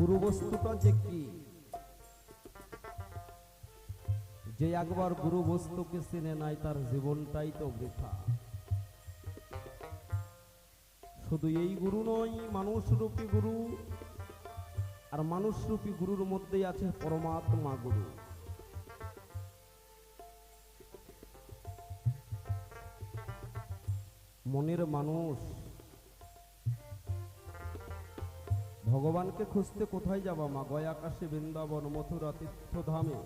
গুরু বস্তুটা যে কি? যে একবার গুরু বস্তুকে চিনে নাই, তার জীবনটাই তো বৃথা। শুধু এই গুরু নয়, মানুষরূপী গুরু আর মানুষরূপী গুরুর মধ্যেই আছে পরমাত্মা গুরু। মনের মানুষ ভগবানকে খুঁজতে কোথায় যাবা মা? গয়া আকাশে বৃন্দাবন, মথুরা তীর্থধামে?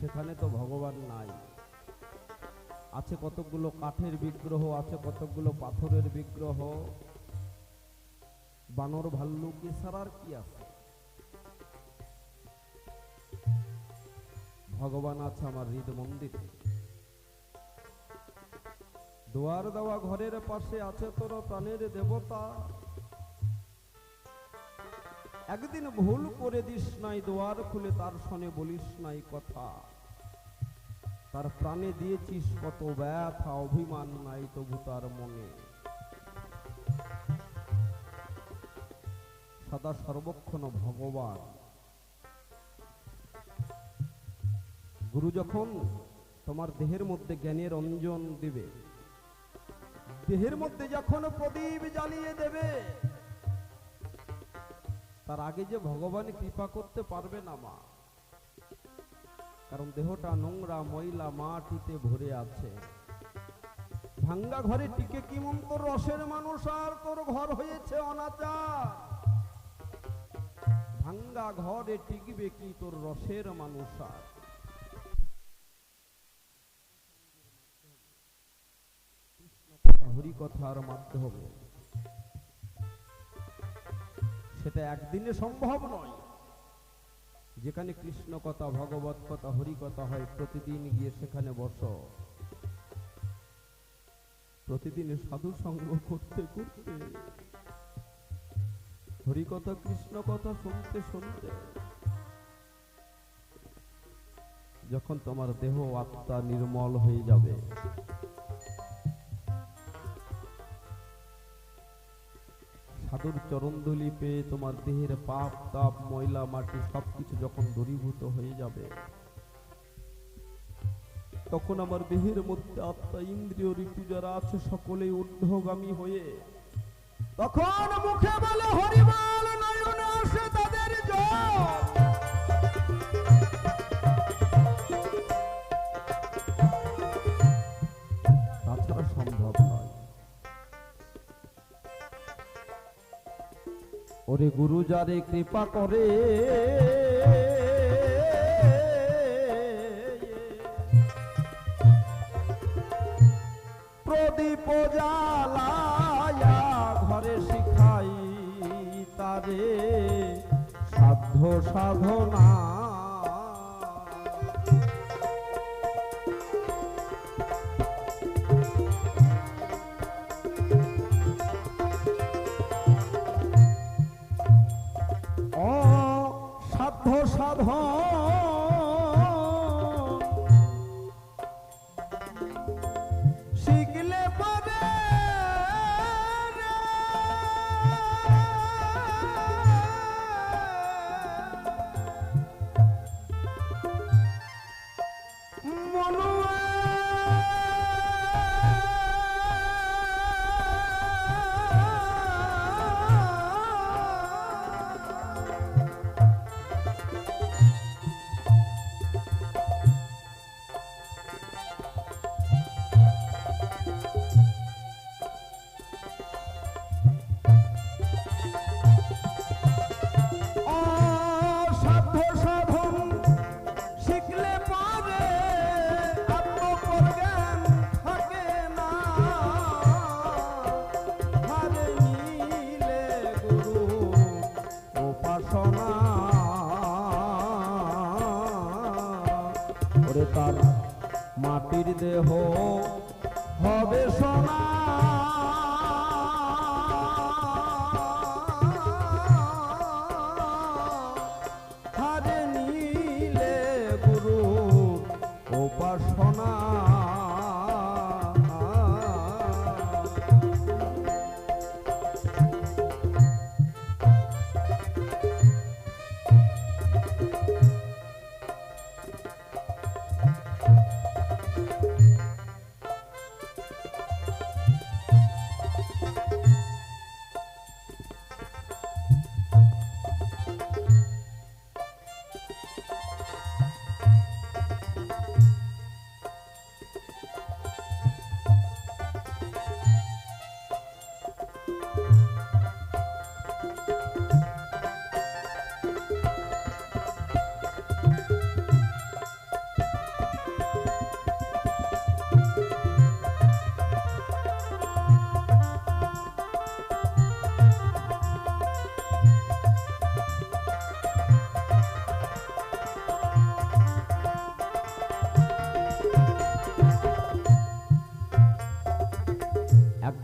সেখানে তো ভগবান নাই। আছে কতকগুলো কাঠের বিগ্রহ, আছে কতকগুলো পাথরের বিগ্রহ। বানর ভাল্লুক এছাড়া আর কি আছে? ভগবান আছে আমার হৃদ মন্দিরে। দুয়ার দেওয়া ঘরের পাশে আছে তোর প্রাণের দেবতা। একদিন ভুল করে দিস নাই, দোয়ার খুলে তার সনে বলিস নাই কথা। তার প্রাণে দিয়েছিস কত ব্যথা, অভিমান নাই তবু তার মনে। সদা সর্বক্ষণ ভগবান। গুরু যখন তোমার দেহের মধ্যে জ্ঞানের অঞ্জন দিবে, দেহের মধ্যে যখন প্রদীপ জ্বালিয়ে দেবে তার আগে যে ভগবান কৃপা করতে পারবে না, মা। কারণ দেহটা নোংরা, ময়লা মাটিতে ভরে আছে। ভাঙ্গা ঘরে টিকে কি মন তোর রসের মানুষ? আর তোর ঘর হয়েছে অনাচার। ভাঙ্গা ঘরে টিকবে কি তোর রসের মানুষ? আর হরি কথার মাধ্যমে সেটা একদিনে সম্ভব নয়। যেখানে কৃষ্ণ কথা, ভগবত কথা, হরি কথা হয়, প্রতিদিন গিয়ে সেখানে বসো। প্রতিদিন সাধু সঙ্গ করতে করতে, হরি কথা, কৃষ্ণ কথা শুনতে শুনতে, যখন তোমার দেহ আত্মা নির্মল হয়ে যাবে সাধুর চরণদলি পেয়ে তোমার দেহের পাপ, তাপ, ময়লা, মাটি সবকিছু যখন দূরীভূত হয়ে যাবে, তখন আমার দেহের মধ্যে আত্মা, ইন্দ্রিয়, ঋতু যারা আছে সকলেই ঊর্ধ্বগামী হয়ে তখন মুখে বলে হরিমাল নয়নে আসে তাদের জল। ওরে গুরু যারে কৃপা করে। প্রদীপ জালায়া ঘরে শিখাই তারে সাধ্য সাধনা।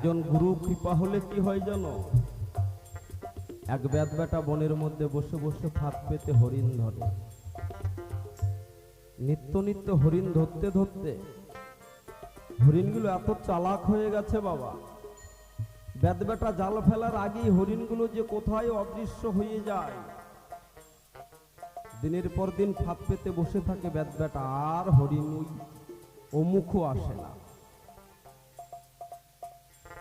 একজন গুরু কৃপা হলে কি হয় জানো? এক ব্যাত বেটা বনের মধ্যে বসে বসে ফাঁদ পেতে হরিণ ধরে। নিত্য নিত্য হরিণ ধরতে ধরতে হরিণগুলো এত চালাক হয়ে গেছে বাবা। ব্যাত বেটা জাল ফেলার আগেই হরিণগুলো যে কোথায় অদৃশ্য হয়ে যায়। দিনের পর দিন ফাঁদ পেতে বসে থাকে ব্যাত বেটা আর হরিণ অমুখও আসে না।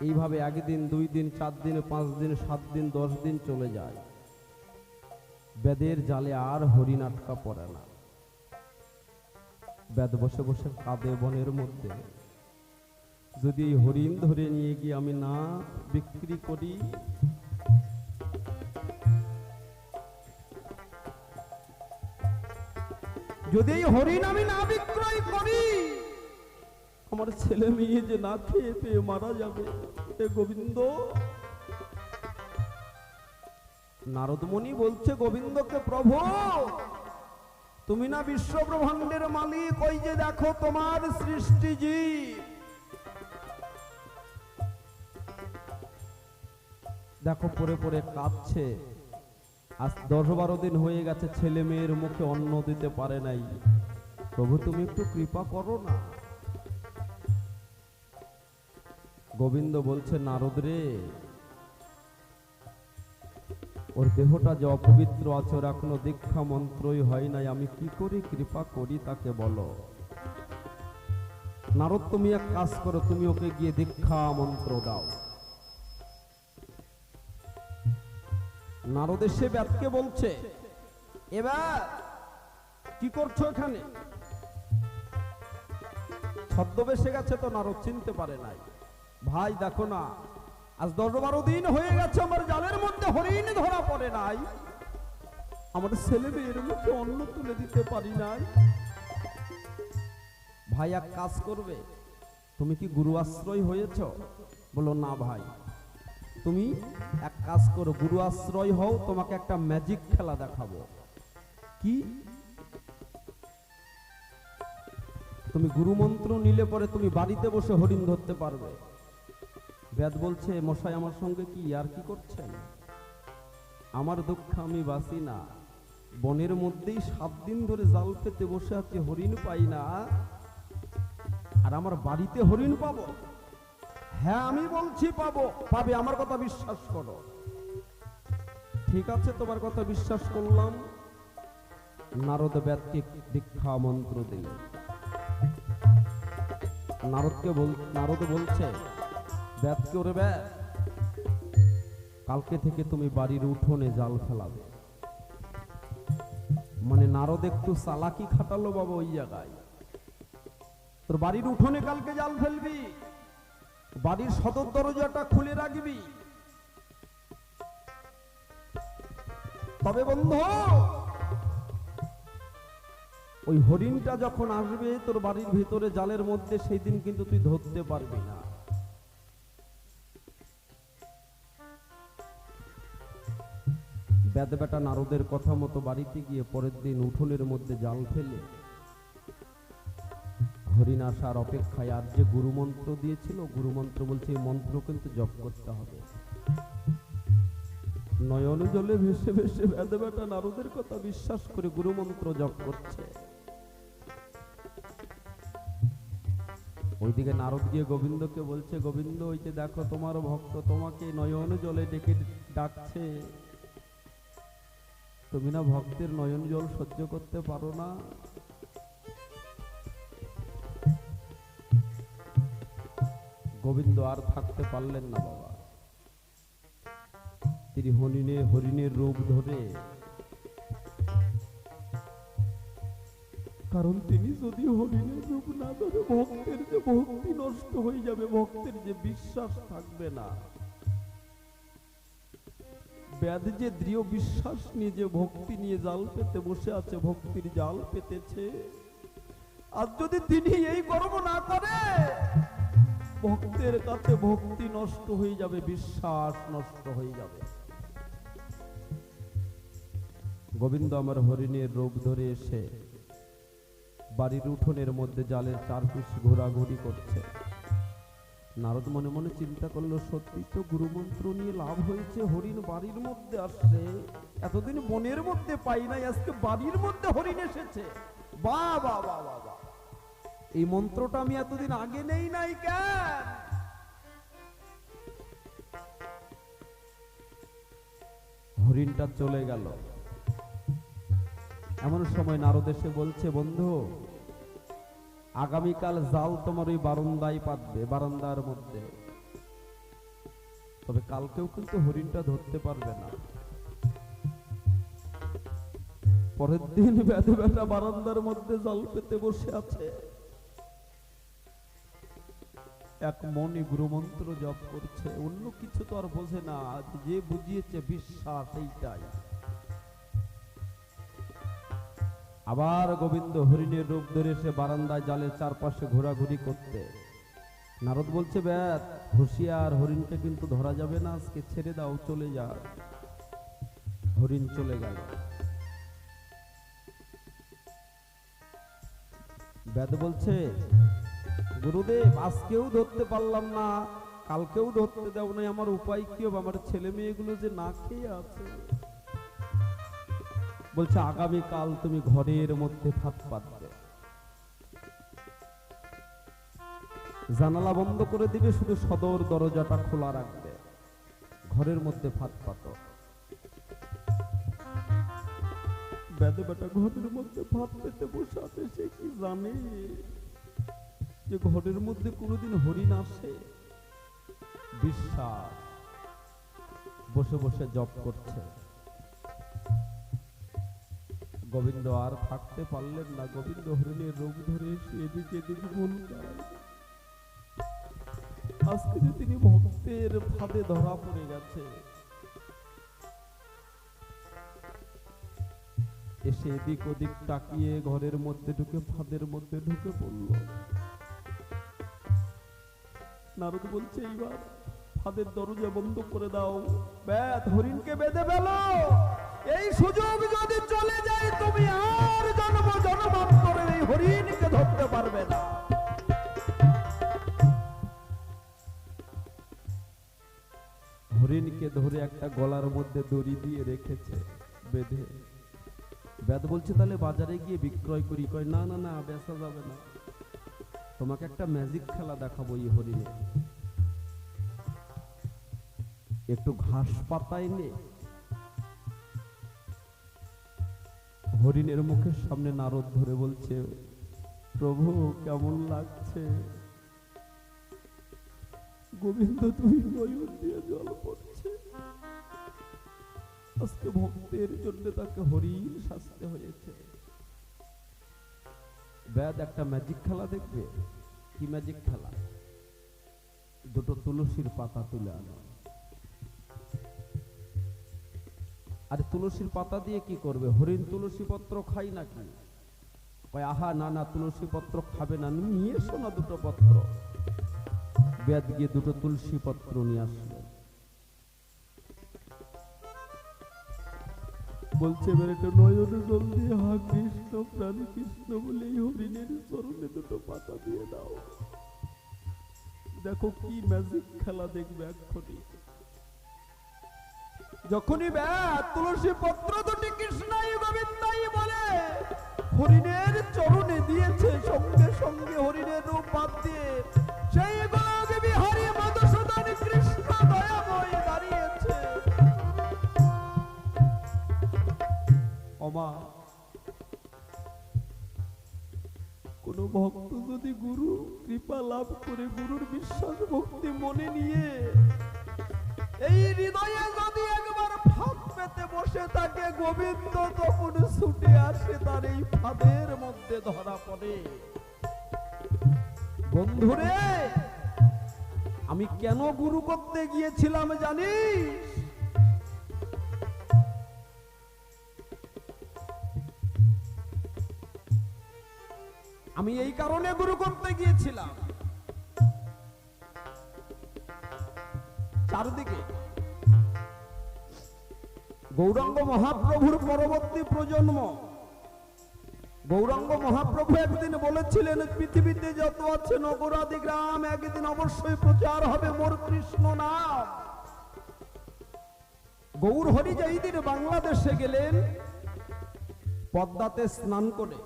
এইভাবে একদিন দুই দিন চার দিন পাঁচ দিন সাত দিন দশ দিন চলে যায়। বেদের জালে আর হরিণ আটকা পড়ে না। বেদ বসে বসে কাঁদে বনের মধ্যে। যদি এই হরিণ ধরে নিয়ে গিয়ে আমি না বিক্রি করি, যদি এই হরিণ আমি না বিক্রয় করি আমার ছেলে মেয়ে যে না খেয়ে পেয়ে মারা যাবে, এ গোবিন্দ। নারদমণি বলছে, গোবিন্দকে প্রভু, তুমি না বিশ্ব ব্রহ্মাণ্ডের মালিক, ওই যে দেখো তোমার সৃষ্টি দেখো পরে পরে কাঁদছে। আজ দশ বারো দিন হয়ে গেছে, ছেলে মেয়ের মুখে অন্ন দিতে পারে নাই। প্রভু, তুমি একটু কৃপা করো না। গোবিন্দ বলছে, নারদ রে, ওর দেহটা যে অপবিত্র আছে, ওর এখনও দীক্ষা মন্ত্রই হয় নাই। আমি কি করে? কৃপা করি তাকে বলো। নারদ, তুমি এক কাজ করো, তুমি ওকে গিয়ে দীক্ষা মন্ত্র দাও। নারদ এসে ব্যাতকে বলছে, এবার কি করছ এখানে? ছদ্মবেশে গেছে তো নারদ, চিনতে পারে নাই। ভাই, দেখো না। আজ দশ বারো দিন হয়ে গেছে, আমার জালের মধ্যে হরিণ ধরা পড়ে নাই। আমার ছেলে মেয়ের মুখে অন্ন তুলে দিতে পারি নাই। ভাই, এক কাজ করবে। তুমি কি গুরু আশ্রয় হয়েছ? বলো, না ভাই। তুমি এক কাজ করো, গুরু আশ্রয় হও, তোমাকে একটা ম্যাজিক খেলা দেখাবো। কি? তুমি গুরু মন্ত্র নিলে পরে তুমি বাড়িতে বসে হরিণ ধরতে পারবে। বেদ বলছে, মশাই আমার সঙ্গে কি আর কি করছেন? আমার দুঃখ আমি বাসি না। বনের মধ্যেই সাত দিন ধরে জাল পেতে বসে আছি, হরিণ পাই না। আর আমার বাড়িতে হরিণ পাবো? হ্যাঁ আমি বলছি পাবো। পাবে, আমার কথা বিশ্বাস করো। ঠিক আছে, তোমার কথা বিশ্বাস করলাম। নারদ ব্যাদকে দীক্ষা মন্ত্র দিল। নারদকে বল নারদ বলছে ব্যাদকে ওরে ব্যাদ কালকে থেকে তুমি বাড়ির উঠোনে জাল ফেলাবে। মানে নারদ একটু চালাকি খাটালো বাবা ওই জায়গায়। তোর বাড়ির উঠোনে কালকে জাল ফেলবি। বাড়ির সদর দরজাটা খুলে রাখবি। তবে বন্ধু, ওই হরিণটা যখন আসবে, তোর বাড়ির ভিতরে জালের মধ্যে সেই দিন কিন্তু তুই ধরতে পারবি না। বেদ বেটা নারদের কথা মতো বাড়িতে গিয়ে পরের দিন উঠোনের মধ্যে জাল ফেলে হরিণ আসার অপেক্ষায় আর যে গুরুমন্ত্র দিয়েছিল, গুরুমন্ত্র বলছে, এই মন্ত্র কিন্তু জপ করতে হবে। নয়ন জলে ভেসে ভেসে বেদে বেটা নারদের কথা বিশ্বাস করে গুরুমন্ত্র জপ করছে। ওইদিকে নারদ গিয়ে গোবিন্দকে বলছে, গোবিন্দ, ওই যে দেখো তোমার ভক্ত তোমাকে নয়ন জলে ডেকে ডাকছে। তুমি না ভক্তের নয়ন জল সহ্য করতে পারো না। গোবিন্দ আর থাকতে পারলেন না বাবা। তিনি হরিণে হরিণের রূপ ধরে। কারণ তিনি যদি হরিণের রূপ না ধরে, ভক্তের যে ভক্তি নষ্ট হয়ে যাবে, ভক্তের যে বিশ্বাস থাকবে না। ব্যাধ যে দৃঢ় বিশ্বাস নিয়ে যে ভক্তি নিয়ে জাল পেতে বসে আছে, ভক্তির জাল পেতেছে। আর যদি তিনি এই কর্ম না করে, ভক্তের কাছে ভক্তি নষ্ট হয়ে যাবে, বিশ্বাস নষ্ট হয়ে যাবে। গোবিন্দ আমার হরিণের রোগ ধরে এসে বাড়ির উঠোনের মধ্যে জালের চার পিস ঘোরাঘুরি করছে। নারদ মনে মনে চিন্তা করল, সত্যি তো গুরুমন্ত্র নিয়ে লাভ হয়েছে, হরিণ বাড়ির মধ্যে আসছে। এতদিন বনের মধ্যে পাই নাই, আজকে বাড়ির মধ্যে হরিণ এসেছে। বা বা বা বা বা, এই মন্ত্রটা আমি এতদিন আগে নেই নাই কেন? হরিণটা চলে গেল। এমন সময় নারদ এসে বলছে, বন্ধু আগামীকাল জাল তোমার ওই বারান্দায় পাতবে, বারান্দার মধ্যে। তবে কালকেও কিন্তু হরিণটা ধরতে পারবে না। পরের দিন বেঁধে বেটা বারান্দার মধ্যে জাল পেতে বসে আছে। এক মনে গুরুমন্ত্র জপ করছে, অন্য কিছু তো আর বোঝে না যে বুঝিয়েছে বিশ্বাস এইটাই। আবার গোবিন্দ হরিণের রূপ ধরে সে বারান্দায় জালের চারপাশে ঘোরাঘুরি করতে। নারদ বলছে ব্যাত হুঁশিয়ার হরিণকে কিন্তু ধরা যাবে না, আজকে ছেড়ে দাও, চলে যা। হরিণ চলে গেল। বেদ বলছে, গুরুদেব, আজকেও ধরতে পারলাম না, কালকেও ধরতে দেও নাই, আমার উপায় কি হবে? আমার ছেলে মেয়েগুলো যে না খেয়ে আছে। বলছে আগামী কাল তুমি ঘরের মধ্যে ফাঁদ পাতবে জানালা বন্ধ করে দিবে, শুধু সদর দরজাটা খোলা রাখবে। ঘরের মধ্যে ফাঁদ পাত। বেদে বেটা ঘরের মধ্যে ভাত পেতে বসে আছে, সে কি জানে যে ঘরের মধ্যে কোনোদিন হরিণ আসে? বিশ্বাস। বসে বসে জপ করছে। গোবিন্দ আর থাকতে পারলেন না। গোবিন্দ হরিণের রোগ ধরে এসে এদিকে মন আজকে তিনি ভক্তের ফাঁদে ধরা পড়ে গেছে। এসে এদিক ওদিক তাকিয়ে ঘরের মধ্যে ঢুকে, ফাঁদের মধ্যে ঢুকে পড়ল। নারদ বলছে, এইবার ফাঁদের দরজা বন্ধ করে দাও। ব্যাত হরিণকে বেঁধে ফেলো! এই সুযোগ যদি চলে যায়, তুমি আর জন্ম জন্মান্তরে এই হরিণকে ধরতে পারবে না। হরিণকে ধরে একটা গলার মধ্যে দড়ি দিয়ে রেখেছে, বেঁধে। বেদ বলছে, তাহলে বাজারে গিয়ে বিক্রয় করি। কয়, না না না, বেচা যাবে না। তোমাকে একটা ম্যাজিক খেলা দেখাবো এই হরিণে। একটু ঘাস পাতায় নে হরিণের মুখের সামনে নারদ ধরে বলছে, প্রভু, কেমন লাগছে? গোবিন্দ তুই নয়ন দিয়ে জল পড়ছে। আজকে ভক্তের জন্য তাকে হরিণ শাস্তে হয়েছে। ব্যাদ, একটা ম্যাজিক খেলা দেখবে? কি ম্যাজিক খেলা? দুটো তুলসীর পাতা তুলে আনো। আরে তুলসীর পাতা দিয়ে কি করবে? হরিণ তুলসী পত্র খাই নাকি? কয়, আহা, না না, তুলসী পত্র খাবে না। নিয়ে এসো না দুটো পত্র। বেদ গিয়ে দুটো তুলসী পত্র নিয়ে আসলো। বলছে একটা নয়ন জল দিয়ে হা কৃষ্ণ, প্রাণ কৃষ্ণ বলে হরিণের চরণে দুটো পাতা দিয়ে দাও। দেখো কি ম্যাজিক খেলা দেখবে এক্ষুনি যখনই ব্যাট তুলসী পত্র দুটি কৃষ্ণাই গোবিন্দাই বলে, হরিণের চরণে দিয়েছে সঙ্গে সঙ্গে হরিণের রূপ বাদ দিয়ে। সেই কোন ভক্ত যদি গুরু কৃপা লাভ করে গুরুর বিশ্বাস ভক্তি মনে নিয়ে, এই হৃদয়ে যদি বসে থাকে গোবিন্দ, তখন ছুটে আসে তার এই ফাঁদের মধ্যে ধরা পড়ে। বন্ধুরে, আমি কেন গুরু করতে গিয়েছিলাম জানিস? আমি এই কারণে গুরু করতে গিয়েছিলাম। চারদিকে গৌরাঙ্গ মহাপ্রভুর পরবর্তী প্রজন্ম। গৌরাঙ্গ মহাপ্রভু একদিন বলেছিলেন, পৃথিবীতে যত আছে নগরাদি গ্রাম, একদিন অবশ্যই প্রচার হবে মোর কৃষ্ণ নাম গৌর হরি যেদিন বাংলাদেশে গেলেন, পদ্মাতে স্নান করে।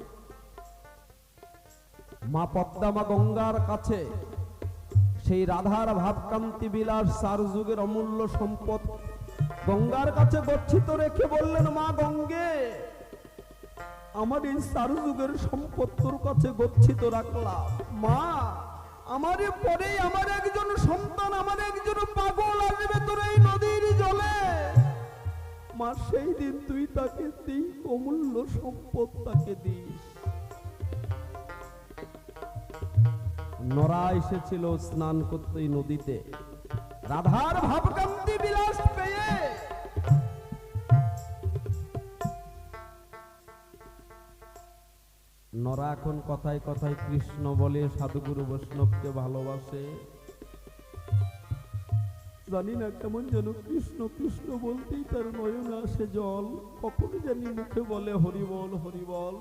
মা পদ্মা মা গঙ্গার কাছে সেই রাধার ভাবকান্তি বিলাস চার যুগের অমূল্য সম্পদ গঙ্গার কাছে গচ্ছিত রেখে বললেন, মা গঙ্গে আমার এই চার যুগের সম্পদ কাছে গচ্ছিত রাখলাম। মা আমার পরে আমার একজন সন্তান, আমার একজন পাগল আসবে তোর এই নদীর জলে। মা, সেই দিন তুই তাকে দিই অমূল্য সম্পদ তাকে দিস। নরা এসেছিল স্নান করতে নদীতে। রাধার ভাবকান্তি বিলাস পেয়ে। নরা এখন কথায় কথায় কৃষ্ণ বলে, সাধুগুরু বৈষ্ণবকে ভালোবাসে। জানি না কেমন যেন কৃষ্ণ কৃষ্ণ বলতেই তার নয়ন আসে জল। কখনো জানি মুখে বলে হরিবল হরিবল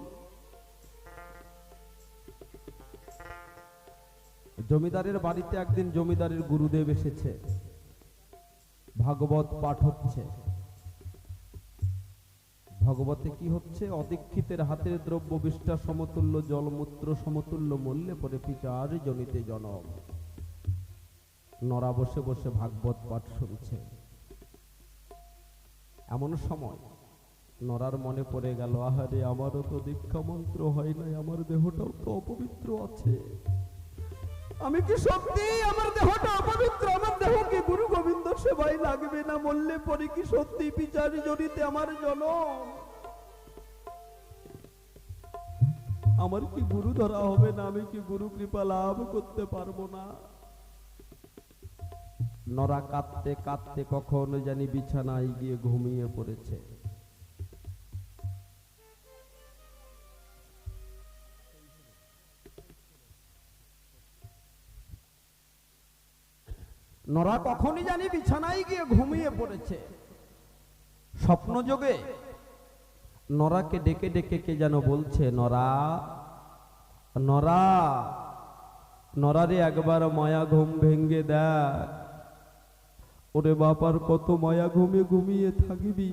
জমিদারের বাড়িতে একদিন জমিদারের গুরুদেব এসেছে। ভাগবত পাঠ হচ্ছে। ভগবতে কি হচ্ছে? অদীক্ষিতের হাতের দ্রব্য বিষ্ঠা সমতুল্য জলমূত্র সমতুল্য মূল্যে পরে পিতার জনিতে জনম। নরা বসে বসে ভাগবত পাঠ শুনছে। এমন সময় নরার মনে পড়ে গেল, আহারে, আমারও তো দীক্ষা মন্ত্র হয় নাই, আমার দেহটাও তো অপবিত্র আছে। আমি কি সত্যি আমার দেহটা অপবিত্র? আমার দেহ কি গুরু গোবিন্দ সেবাই লাগবে না? মরলে পরে কি সত্যি বিচারি জড়িতে আমার জনম? আমার কি গুরু ধরা হবে না? আমি কি গুরু কৃপা লাভ করতে পারব না? নরা কাঁদতে কাঁদতে কখনো জানি বিছানায় গিয়ে ঘুমিয়ে পড়েছে। নরা কখনই জানি বিছানায় গিয়ে ঘুমিয়ে পড়েছে। স্বপ্ন যোগে নরাকে ডেকে ডেকে কে যেন বলছে, নরা নরা, নরারে একবার মায়া ঘুম ভেঙ্গে দেখ। ওরে বাপার কত মায়া ঘুমে ঘুমিয়ে থাকবি?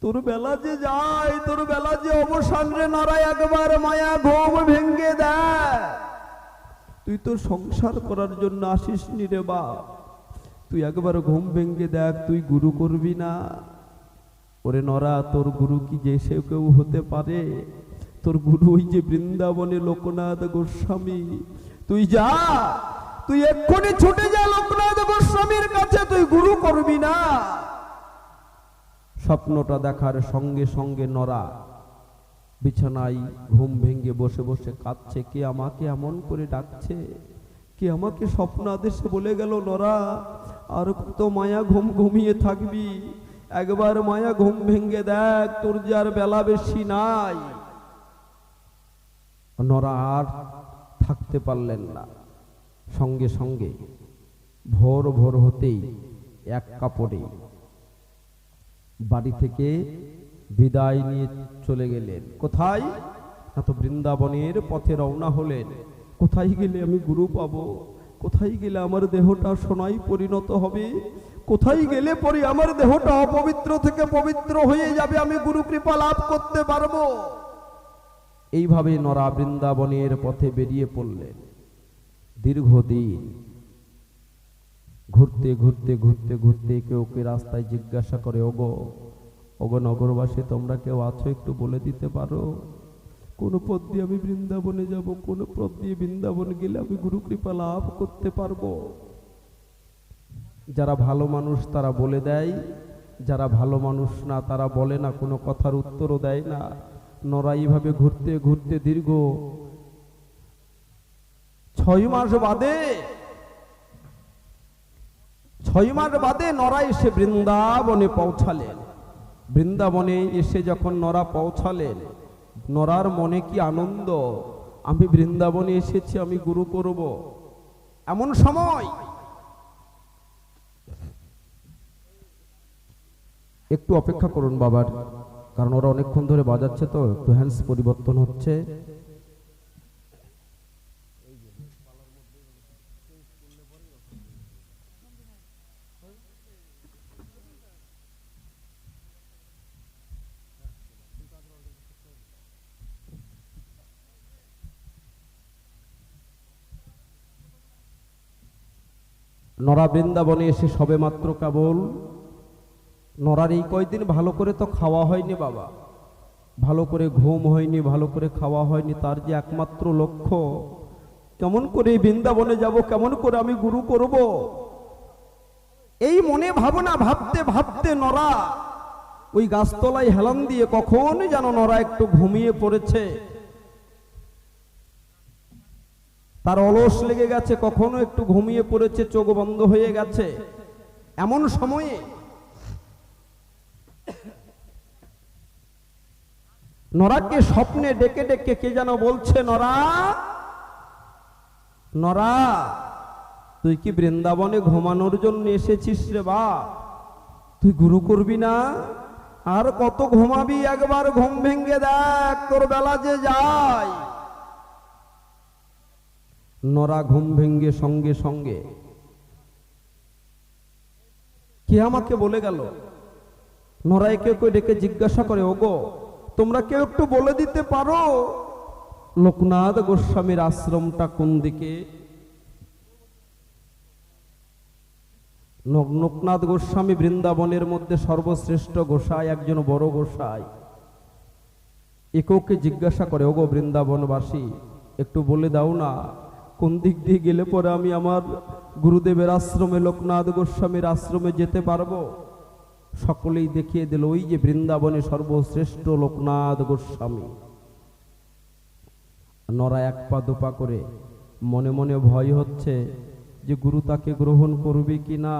তোর বেলা যে যায়, তোর বেলা যে অবসান রে, নরা, একবার মায়া ঘুম ভেঙ্গে দেখ। তুই তো সংসার করার জন্য আসিস নি রে বাপ। তুই একবার ঘুম ভেঙ্গে দেখ, তুই গুরু করবি না। ওরে নরা, তোর গুরু কি যে সে কেউ হতে পারে? তোর গুরু ওই যে বৃন্দাবনে লোকনাথ গোস্বামী। তুই যা, তুই এক্ষুনি ছুটে যা লোকনাথ গোস্বামীর কাছে, তুই গুরু করবি না। স্বপ্নটা দেখার সঙ্গে সঙ্গে নরা বিছানায় ঘুম ভেঙে বসে বসে কাঁদছে। কে আমাকে এমন করে ডাকছে? কে আমাকে স্বপ্ন আদেশে বলে গেল, নরা, আর কত মায়া ঘুম ঘুমিয়ে থাকবি? একবার মায়া ঘুম ভেঙে দেখ, তোর যে আর বেলা বেশি নাই। নরা আর থাকতে পারলেন না। সঙ্গে সঙ্গে ভোর ভোর হতেই এক কাপড়ে বাড়ি থেকে বিদায় নিয়ে চলে গেলেন। কোথায়? না তো বৃন্দাবনের পথে রওনা হলেন। কোথায় গেলে আমি গুরু পাবো? কোথায় গেলে আমার দেহটা সোনাই পরিণত হবে? কোথায় গেলে পরে আমার দেহটা অপবিত্র থেকে পবিত্র হয়ে যাবে আমি গুরু কৃপা লাভ করতে পারব? এইভাবে নরা বৃন্দাবনের পথে বেরিয়ে পড়লেন। দীর্ঘদিন ঘুরতে ঘুরতে ঘুরতে ঘুরতে কেউ কে রাস্তায় জিজ্ঞাসা করে, ওগো ওগো নগরবাসী, তোমরা কেউ আছো একটু বলে দিতে পারো? কোন পথ দিয়ে আমি বৃন্দাবনে যাব, কোন পথ দিয়ে বৃন্দাবন গেলে আমি গুরু কৃপা লাভ করতে পারব? যারা ভালো মানুষ, তারা বলে দেয়। যারা ভালো মানুষ না, তারা বলে না, কোনো কথার উত্তরও দেয় না। নরা এইভাবে ঘুরতে ঘুরতে দীর্ঘ ছয় মাস বাদে, ছয় মাস বাদে নরা এসে বৃন্দাবনে পৌঁছালেন। বৃন্দাবনে এসে যখন নরা পৌঁছালেন, নরার মনে কি আনন্দ? আমি বৃন্দাবনে এসেছি, আমি গুরু করব। এমন সময় একটু অপেক্ষা করুন বাবার, কারণ ওরা অনেকক্ষণ ধরে বাজাচ্ছে তো, একটু হ্যান্ডস পরিবর্তন হচ্ছে। নরা বৃন্দাবনে এসে সবে মাত্র কেবল। নরার এই কয়দিন ভালো করে তো খাওয়া হয়নি বাবা। ভালো করে ঘুম হয়নি, ভালো করে খাওয়া হয়নি, তার যে একমাত্র লক্ষ্য। কেমন করে বৃন্দাবনে যাব, কেমন করে আমি গুরু করব? এই মনে ভাবনা ভাবতে ভাবতে নরা ওই গাছতলায় হেলান দিয়ে কখন যেন নরা একটু ঘুমিয়ে পড়েছে। তার অলস লেগে গেছে, কখনো একটু ঘুমিয়ে পড়েছে, চোখ বন্ধ হয়ে গেছে। এমন সময়ে নরাকে স্বপ্নে ডেকে ডেকে কে যেন বলছে, নরা নরা, তুই কি বৃন্দাবনে ঘুমানোর জন্য এসেছিস রে বা? তুই গুরু করবি না? আর কত ঘুমাবি? একবার ঘুম ভেঙ্গে দেখ, তোর বেলা যে যায়। নরা ঘুম ভেঙ্গে সঙ্গে সঙ্গে। কে আমাকে বলে গেল? নরায় কেউ কেউ ডেকে জিজ্ঞাসা করে, ওগো, তোমরা কেউ একটু বলে দিতে পারো? লোকনাথ গোস্বামীর আশ্রমটা কোন দিকে? লোকনাথ গোস্বামী বৃন্দাবনের মধ্যে সর্বশ্রেষ্ঠ গোসাই, একজন বড় গোসাই। এককে জিজ্ঞাসা করে, ওগো বৃন্দাবনবাসী, একটু বলে দাও না। কোন দিক দিয়ে গেলে পরে আমি আমার গুরুদেবের আশ্রমে, লোকনাথ গোস্বামীর আশ্রমে যেতে পারব? সকলেই দেখিয়ে দিল, ওই যে বৃন্দাবনে সর্বশ্রেষ্ঠ লোকনাথ গোস্বামী। নরা এক পা দুপা করে মনে মনে ভয় হচ্ছে যে গুরু তাকে গ্রহণ করবে কি না।